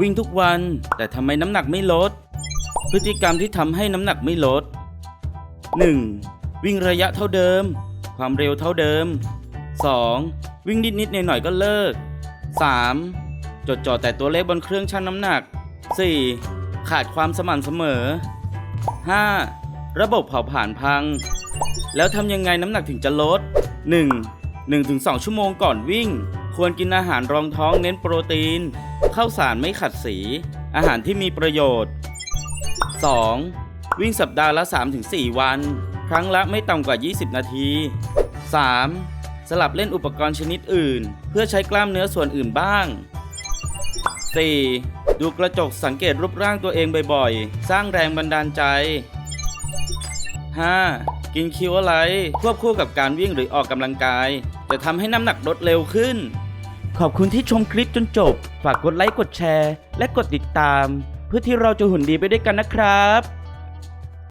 วิ่งทุกวัน แต่ทำไมน้ำหนักไม่ลด พฤติกรรมที่ทำให้น้ำหนักไม่ลด 1. วิ่งระยะเท่าเดิม ความเร็วเท่าเดิม 2. วิ่งนิดๆหน่อยๆก็เลิก 3. จดจ่อแต่ตัวเลขบนเครื่องชั่งน้ำหนัก 4. ขาดความสม่ำเสมอ 5. ระบบเผาผลาญพัง แล้วทำยังไงน้ำหนักถึงจะลด 1. 1-2 ชั่วโมงก่อนวิ่ง ควรกินอาหารรองท้องเน้นโปรตีน ข้าวสารไม่ขัดสี อาหารที่มีประโยชน์ 2. วิ่งสัปดาห์ละ 3-4 วัน ครั้งละไม่ต่ำกว่า 20 นาที 3. สลับเล่นอุปกรณ์ชนิดอื่น เพื่อใช้กล้ามเนื้อส่วนอื่นบ้าง 4. ดูกระจกสังเกตรูปร่างตัวเองบ่อยๆ สร้างแรงบันดาลใจ 5. กินคิวอะไร ควบคู่กับการวิ่งหรือออกกำลังกาย จะทำให้น้ำหนักลดเร็วขึ้น ขอบคุณที่ชมคลิปจนจบ ฝากกดไลค์กดแชร์ และกดติดตาม เพื่อที่เราจะหุ่นดีไปด้วยกันนะครับ